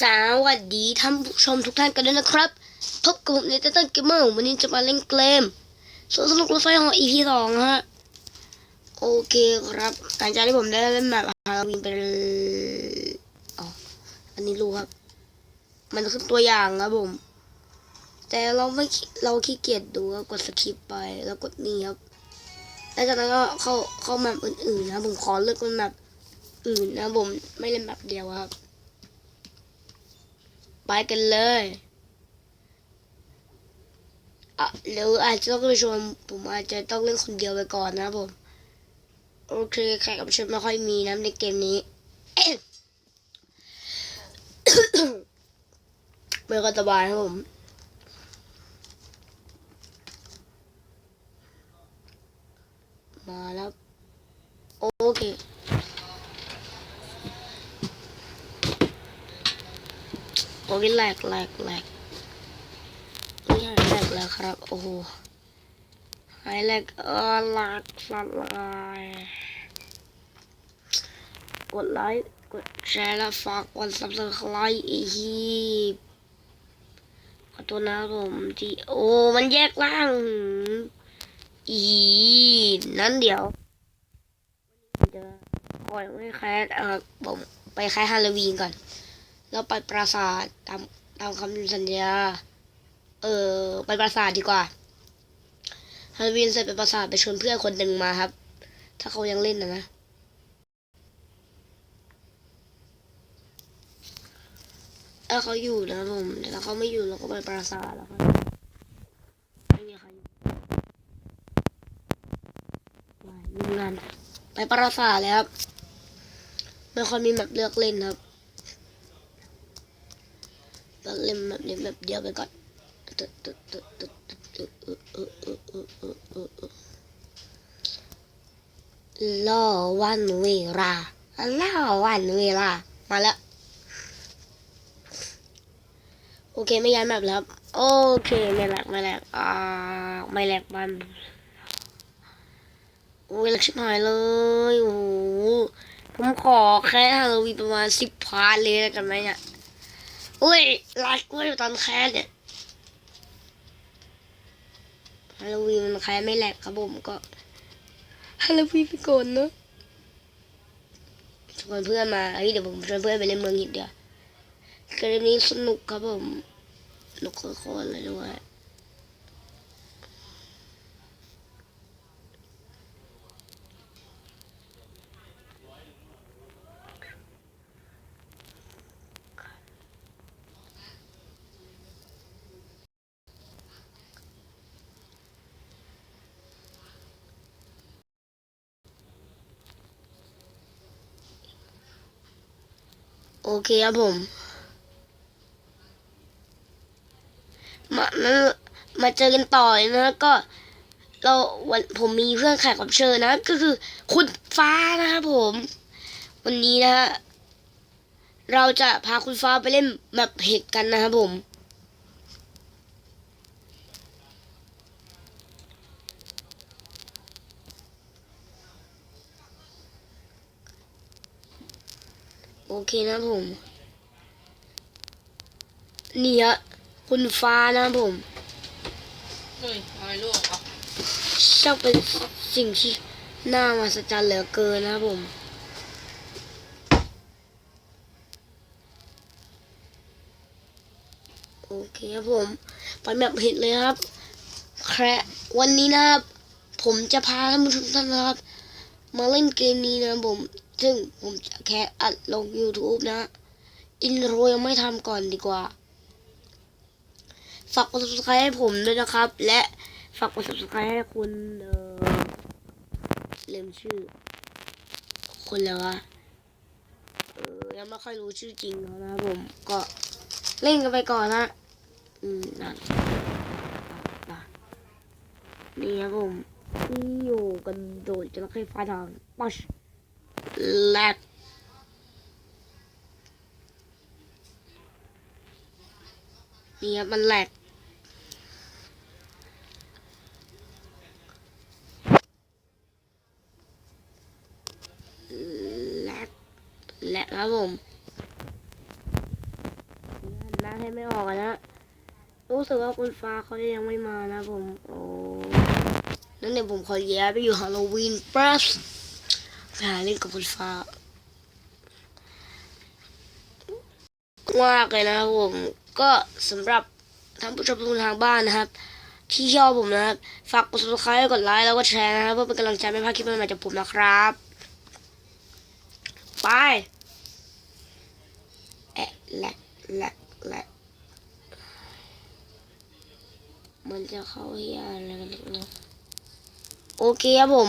สวัสดีท่านผู้ชมทุกท่านกันด้วยนะครับพบกับผมในตั้งเกมเมอร์วันนี้จะมาเล่นเกมสวนสนุกรถไฟของ EP สองฮะโอเคครับหลังจากที่ผมได้เล่นแบบฮาโลวีนไปอ๋ออันนี้รู้ครับ มันคือตัวอย่างครับผม แต่เราไม่เราขี้เกียจดูครับกดสคริปไปแล้วกดนี่ครับแล้วจากนั้นก็เข้าเข้าแมปอื่นๆนะผมขอเลือกเป็นแมปอื่นนะผมไม่เล่นแบบเดียวครับ กันเลยอะหรืออาจจะต้องไปชวนผมอาจจะต้องเล่นคนเดียวไปก่อนนะผม โอเคแขกรับเชิญไม่ค่อยมีนะในเกมนี้ไม่ก็สบายครับผมมาแล้ว โอเค อ้ยแหลกแหลกแหลกไม่หายแหลกแล้วครับ โอ้โหหายแหลกเออหลักสัตว์ลายกดไลค์กดแชร์และฝากกดซับสไครต์อีกทีขอตัวนะผมที่โอ้มันแยกล่าง อีนั้นเดี๋ยวจะปล่อยให้แคสเออผมไปแคสฮาโลวีนก่อน แล้วไปปราสาทตามตามคำสัญญา เออไปปราสาทดีกว่าฮาโลวีนเสร็จไปปราสาทไปชวนเพื่อนคนหนึ่งมาครับ ถ้าเขายังเล่นนะนะถ้าเขาอยู่นะผมแต่ถ้าเขาไม่อยู่เราก็ไปปราสาทแล้วครับไปยุ่งานไปปราสาทเลยครับไม่ค่อยมีแบบเลือกเล่นครับ เล่นแบบนี้แบบเดียวไปก่อนตึ๊ดตึ๊ดตึ๊ดตึ๊ดตึ๊ดเออเออเออเออเออเออเออล่อวันเวลาล่อวันเวลามาแล้วโอเคไม่ย้ายแบบแล้วโอเคไม่แหลกไม่แหลกอ่าไม่แหลกมันโอ้ยแหลกชิบหายเลยโอ้ผมขอแค่ฮาโลวีนประมาณสิบพาร์ทเลยแล้วกันไหมเนี่ย อุ้ยรัดกล้วยตอนแคสเนี่ยฮาโลวีนมันแคสไม่แหลกครับผมก็ฮาโลวีนไปก่อนเนาะชวนเพื่อนมาเฮ้ยเดี๋ยวผมชวนเพื่อนไปเล่นเมืองหินเดี๋ยวเกมนี้สนุกครับผมสนุกโคตรๆเลยด้วย โอเคครับผมมามามาเจอกันต่อเลยนะก็เราวันผมมีเพื่อนแขกรับเชิญนะ ก็คือคุณฟ้านะครับผม วันนี้นะฮะเราจะพาคุณฟ้าไปเล่นแบบเห็ดกันนะครับผม โอเคนะครับผมนี่ฮะคุณฟ้านะครับผมเฮ้ยทำไมลูกอะช่างเป็นสิ่งที่น่ามหัศจรรย์เหลือเกินนะครับผมโอเคครับผมไปแบบเห็นเลยครับ แคระวันนี้นะครับ ผมจะพาท่านผู้ชมท่านนะครับ มาเล่นเกมนี้นะครับผม ซึ่งผมจะแค่อัดลง YouTube นะ อินโทรยังไม่ทำก่อนดีกว่า ฝากกด subscribe ให้ผมด้วยนะครับ และฝากกด subscribe ให้คุณเอ่อลืมชื่อคนแล้ววะเออยังไม่ค่อยรู้ชื่อจริงเขานะครับผมก็เล่นกันไปก่อนนะ อืมนั่นนี่ครับผมที่อยู่กันโดดจระเข้ฟ้าทางปัชแลบนี่ครับมันแหลกและและครับผมให้ไม่ออกนะ รู้สึกว่าคุณฟ้าเขายังไม่มานะผม โอ้ นั่นเดี๋ยวผมขอแย้ไปอยู่ฮาโลวีนแป๊บ หาเล่นกับคุณฟ้ามากเลยนะครับผมก็สำหรับท่านผู้ชมทุกคนทางบ้านนะครับ ที่ชอบผมนะครับ ฝากกด subscribe กดไลค์แล้วก็แชร์นะครับเพื่อเป็นกำลังใจไม่พลาดคลิปใหม่ๆจากผมนะครับ ไปแอะแหลกแหลกแหลกมันจะเข้าเฮียอะไรกันเนี่ยโอเคครับผม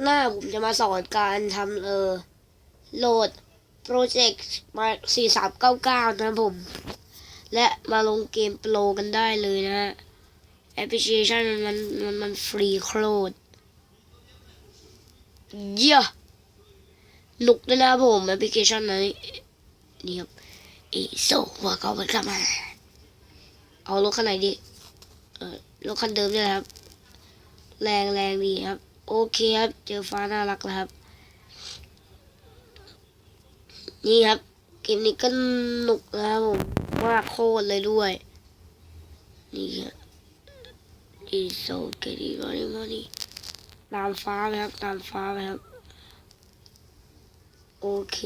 หน้าผมจะมาสอนการทำเออโหลดโปรเจกต์มา4399นะครับผม และมาลงเกมโปรกันได้เลยนะฮะแอปพลิเคชันมันมันมันฟรีโคลดเยี่ยหนุกด้วยนะผมแอปพลิเคชันนั้นนี่ครับอีโซว่าเขาไปกลับมา เอารถคันไหนดีเออรถคันเดิมเนี่ยครับ แรงแรงดีครับ โอเคครับ เจอฟ้าน่ารักแล้วครับ นี่ครับ เกมนี้ก็หนุกนะครับผมมากโคตรเลยด้วย นี่ครับ is so getting money money ตามฟ้าไหมครับ ตามฟ้าไหมครับ โอเค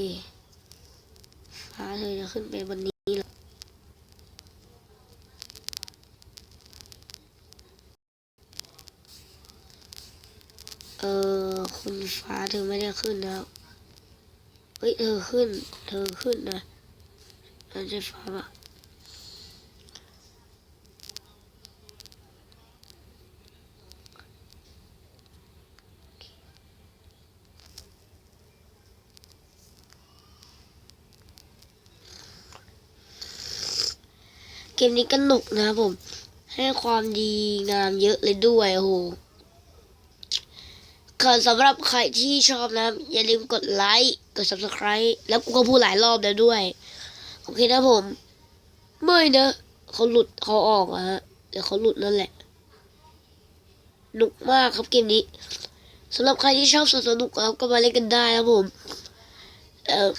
ฟ้าเธอจะขึ้นไปบนนี้เหร อเออคุณฟ้าเธอไม่ได้ขึ้นแล้วเฮ้ยเธอขึ้น เธอขึ้นนะนั่นใช่ฟ้าปะเกมนี้ก็หนุกนะผม ให้ความดีงามเยอะเลยด้วยโอ้โห ก็สำหรับใครที่ชอบนะ อย่าลืมกดไลค์ กด subscribe แล้วกูก็พูดหลายรอบแล้วด้วย โอเคนะผม ไม่นะเขาหลุดเขาออกอะฮะเดี๋ยวเขาหลุดนั่นแหละหนุกมากครับเกมนี้สำหรับใครที่ชอบสนุกครับก็มาเล่นกันได้ครับผม เอ่อ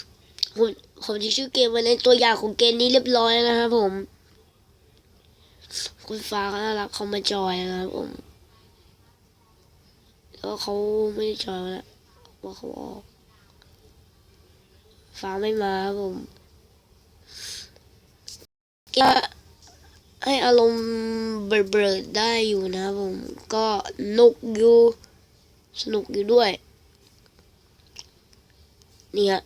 ผมผมที่ชื่อเกมมาในตัวอย่างของเกมนี้เรียบร้อยแล้วนะครับผม คุณฟ้าเขาน่ารักเขามาจอยนะครับผม แล้วเขาไม่ได้จอยแล้วว่าเขาออกฟ้าไม่มาครับผมก็ให้อารมณ์เบิดๆได้อยู่นะผมก็นุกอยู่สนุกอยู่ด้วย นี่ฮะ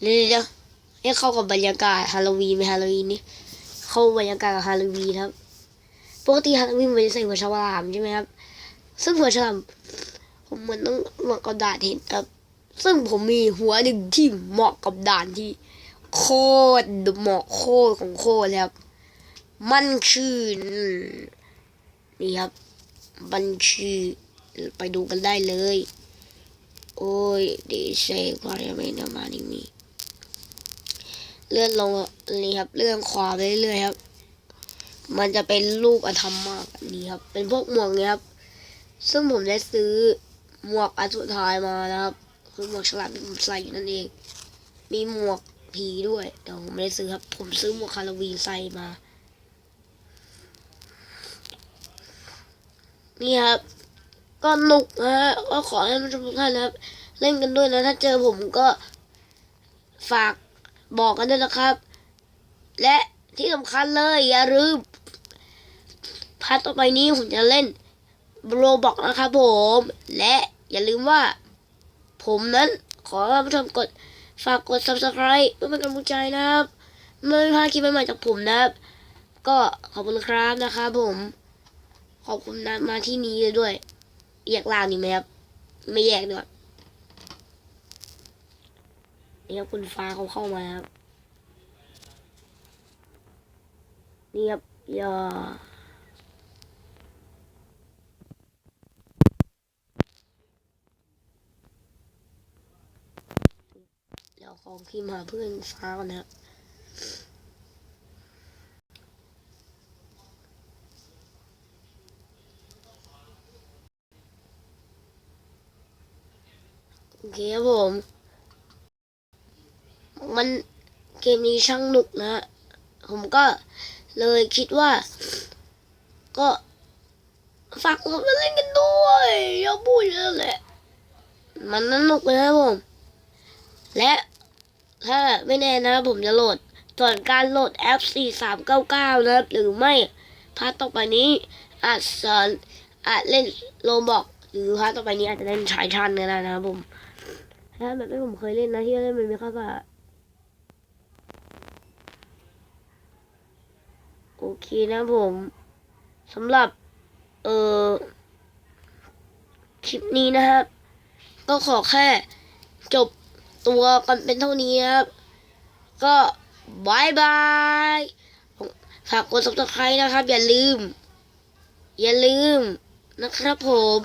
เดี๋ยวๆให้เข้ากับบรรยากาศฮาโลวีนไหมฮาโลวีนนี่เข้าบรรยากาศกับฮาโลวีนครับปกติฮาโลวีนมันจะใส่หัวฉลามใช่ไหมครับซึ่งหัวฉลาม ผมเหมือนต้องเหมาะกับด่านเห็นครับ ซึ่งผมมีหัวหนึ่งที่เหมาะกับด่านที่ โคตรเหมาะโคตรของโคตรเลยครับ มันคือนี่ครับมันคือไปดูกันได้เลย โอ้ยดีเซกว่าจะไม่นำมานี่มีเลื่อนลงนี่ครับ เลื่อนขวาไปเรื่อยครับ มันจะเป็นรูปอธรรมมากนี้ครับ เป็นพวกหมวกเนี้ยครับ ซึ่งผมได้ซื้อ หมวกอันสุดท้ายมานะครับ คือหมวกฉลามที่ผมใส่อยู่นั่นเอง มีหมวกผีด้วย แต่ผมไม่ได้ซื้อครับ ผมซื้อหมวกฮาโลวีนใส่มา นี่ครับ ก็หนุกนะฮะก็ขอให้ผู้ชมทุกท่านนะครับ เล่นกันด้วยนะ ถ้าเจอผมก็ฝากบอกกันด้วยนะครับ และที่สำคัญเลยอย่าลืมพาร์ทต่อไปนี้ผมจะเล่นโรบอกนะครับผม และ อย่าลืมว่า ผมนั้นขอให้ผู้ชมกดฝากกด subscribe เพื่อเป็นกำลังใจนะครับไม่พลาดคลิปใหม่ๆจากผมนะครับ ก็ขอบคุณครับนะครับผม ขอบคุณนะมาที่นี้เลยด้วยแยกลางนี่ไหมครับ ไม่แยกด้วยนี่ครับคุณฟ้าเขาเข้ามาครับนี่ครับอย่าเดี๋ยวของ พิมพ์หาเพื่อนฟ้าก่อนนะโอเคครับผม มันเกมนี้ช่างหนุกนะผมก็เลยคิดว่า ก็ฝากผมมาเล่นกันด้วยอย่าพูดเยอะแหละ มันสนุกเลยครับผม และ ถ้าไม่แน่นะผมจะโหลดส่วนการโหลดแอป 4399 นะครับ หรือไม่พาร์ทต่อไปนี้อาจสอนอาจเล่นโลบอกหรือพาร์ทต่อไปนี้อาจจะเล่นชายชันก็ได้นะครับผมถ้าแบบที่ผมเคยเล่นนะที่เล่นมันมีค่าว่าโอเคนะผมสำหรับเออคลิปนี้นะครับ ก็ขอแค่จบ ตัวกันเป็นเท่านี้ครับ ก็บายบายฝากกด subscribe นะครับ อย่าลืม อย่าลืมนะครับผม